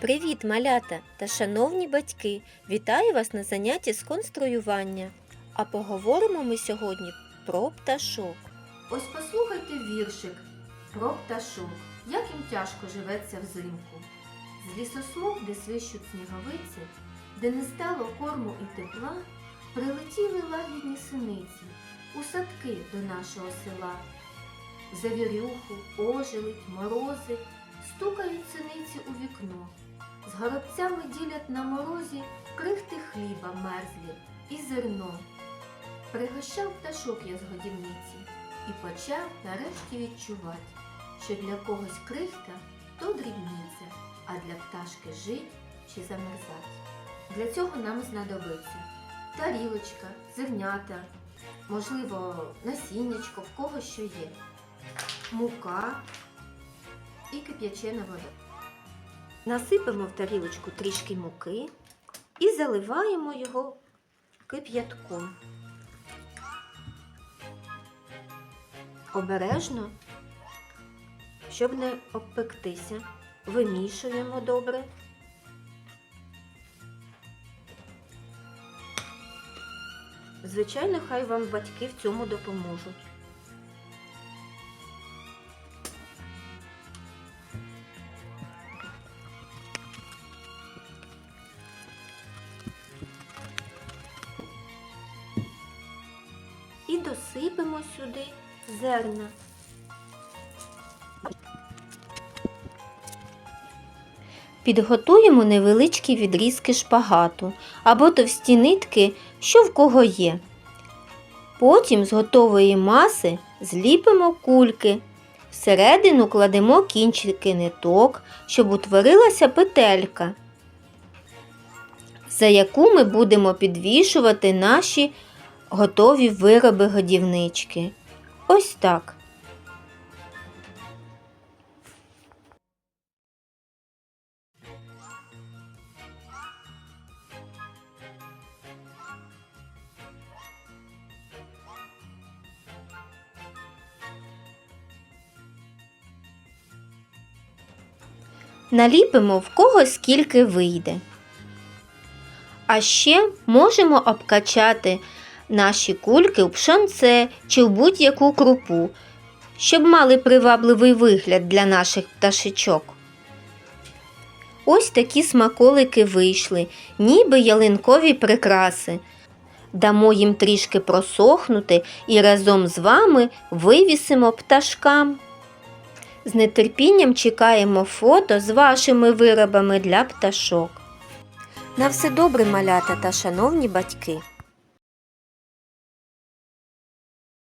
Привіт, малята та шановні батьки! Вітаю вас на занятті з конструювання. А поговоримо ми сьогодні про пташок. Ось послухайте віршик про пташок, як їм тяжко живеться взимку. З лісосмуг, де свищуть сніговиці, де не стало корму і тепла, прилетіли лагідні синиці садки до нашого села. Завірюху, ожеледь, морози стукають синиці у вікно. З горобцями ділять на морозі крихти хліба мерзлі і зерно. Пригощав пташок я з годівниці і почав нарешті відчувати, що для когось крихта то дрібниця, а для пташки жить чи замерзать. Для цього нам знадобиться тарілочка, зернята, можливо, насіннячко, в кого що є, мука і кип'ячена вода. Насипемо в тарілочку трішки муки і заливаємо його кип'ятком. Обережно, щоб не обпектися, вимішуємо добре. Звичайно, хай вам батьки в цьому допоможуть. і досипемо сюди зерна. Підготуємо невеличкі відрізки шпагату або товсті нитки, що в кого є. Потім з готової маси зліпимо кульки. Всередину кладемо кінчики ниток, щоб утворилася петелька, за яку ми будемо підвішувати наші готові вироби годівнички. Ось так. Наліпимо в кого скільки вийде. А ще можемо обкачати наші кульки в пшонце чи в будь-яку крупу, щоб мали привабливий вигляд для наших пташечок. Ось такі смаколики вийшли, ніби ялинкові прикраси. Дамо їм трішки просохнути і разом з вами вивісимо пташкам. З нетерпінням чекаємо фото з вашими виробами для пташок. На все добре, малята та шановні батьки!